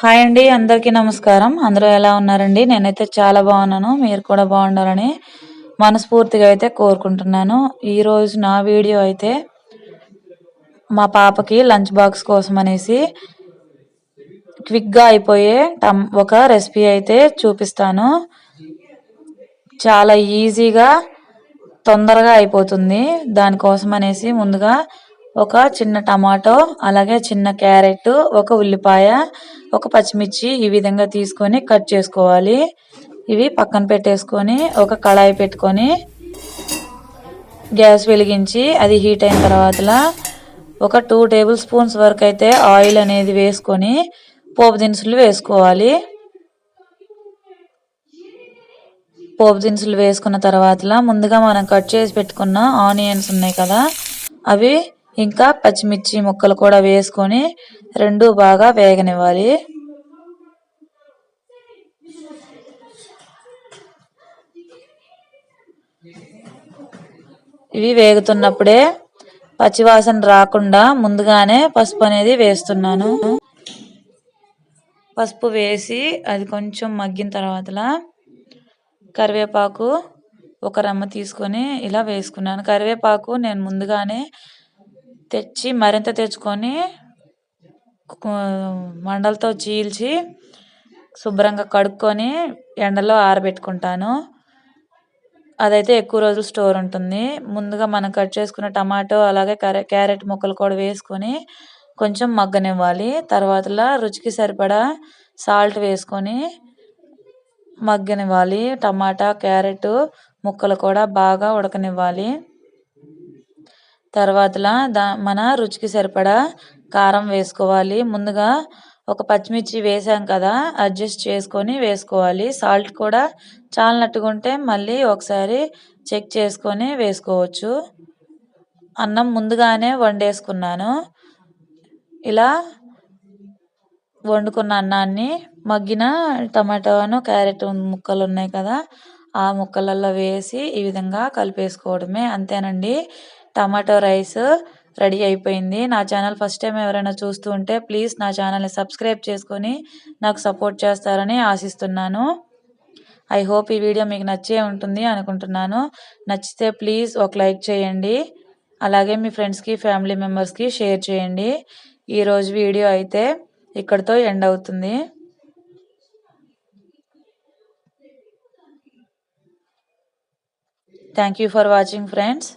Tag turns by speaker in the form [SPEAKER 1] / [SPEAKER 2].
[SPEAKER 1] Hi అండి అందరికీ నమస్కారం. అందరూ ఎలా ఉన్నారండి? నేనైతే చాలా బాగున్నాను. మీరు కూడా బాగుండాలని మనస్ఫూర్తిగా అయితే కోరుకుంటున్నాను. ఈరోజు నా వీడియో అయితే మా పాపకి లంచ్ బాక్స్ కోసం అనేసి క్విక్గా అయిపోయే టమ్ ఒక రెసిపీ అయితే చూపిస్తాను. చాలా ఈజీగా తొందరగా అయిపోతుంది. దానికోసం అనేసి ముందుగా ఒక చిన్న టమాటో అలాగే చిన్న క్యారెట్ ఒక ఉల్లిపాయ ఒక పచ్చిమిర్చి ఈ విధంగా తీసుకొని కట్ చేసుకోవాలి. ఇవి పక్కన పెట్టేసుకొని ఒక కళాయి పెట్టుకొని గ్యాస్ వెలిగించి అది హీట్ అయిన తర్వాత ఒక టూ టేబుల్ స్పూన్స్ వరకు అయితే ఆయిల్ అనేది వేసుకొని పోపు దినుసులు వేసుకోవాలి. పోపు దినుసులు వేసుకున్న తర్వాత ముందుగా మనం కట్ చేసి పెట్టుకున్న ఆనియన్స్ ఉన్నాయి కదా అవి ఇంకా పచ్చిమిర్చి ముక్కలు కూడా వేసుకొని రెండు బాగా వేగనివ్వాలి. ఇవి వేగుతున్నప్పుడే పచ్చివాసన రాకుండా ముందుగానే పసుపు అనేది వేస్తున్నాను. పసుపు వేసి అది కొంచెం మగ్గిన తర్వాత కరివేపాకు ఒక రమ్మ తీసుకొని ఇలా వేసుకున్నాను. కరివేపాకు నేను ముందుగానే తెచ్చి మరింత తెచ్చుకొని మండలతో చీల్చి శుభ్రంగా కడుక్కొని ఎండలో ఆరబెట్టుకుంటాను. అదైతే ఎక్కువ రోజులు స్టోర్ ఉంటుంది. ముందుగా మనం కట్ చేసుకున్న టమాటో అలాగే క్యారెట్ ముక్కలు కూడా వేసుకొని కొంచెం మగ్గనివ్వాలి. తర్వాతలా రుచికి సరిపడా సాల్ట్ వేసుకొని మగ్గనివ్వాలి. టమాటా క్యారెట్ ముక్కలు కూడా బాగా ఉడకనివ్వాలి. తర్వాతలా దా మన రుచికి సరిపడా కారం వేసుకోవాలి. ముందుగా ఒక పచ్చిమిర్చి వేసాం కదా అడ్జస్ట్ చేసుకొని వేసుకోవాలి. సాల్ట్ కూడా చాలినట్టుగా ఉంటే మళ్ళీ ఒకసారి చెక్ చేసుకొని వేసుకోవచ్చు. అన్నం ముందుగానే వండేసుకున్నాను. ఇలా వండుకున్న అన్నాన్ని మగ్గిన టమాటోను క్యారెట్ ముక్కలు ఉన్నాయి కదా ఆ ముక్కలలో వేసి ఈ విధంగా కలిపేసుకోవడమే. అంతేనండి. టమాటో రైస్ రెడీ అయిపోయింది. నా ఛానల్ ఫస్ట్ టైం ఎవరైనా చూస్తూ ఉంటే ప్లీజ్ నా ఛానల్ని సబ్స్క్రైబ్ చేసుకొని నాకు సపోర్ట్ చేస్తారని ఆశిస్తున్నాను. ఐ హోప్ ఈ వీడియో మీకు నచ్చే ఉంటుంది అనుకుంటున్నాను. నచ్చితే ప్లీజ్ ఒక లైక్ చేయండి. అలాగే మీ ఫ్రెండ్స్కి ఫ్యామిలీ మెంబర్స్కి షేర్ చేయండి. ఈరోజు వీడియో అయితే ఇక్కడితో ఎండ్ అవుతుంది. Thank you for watching friends.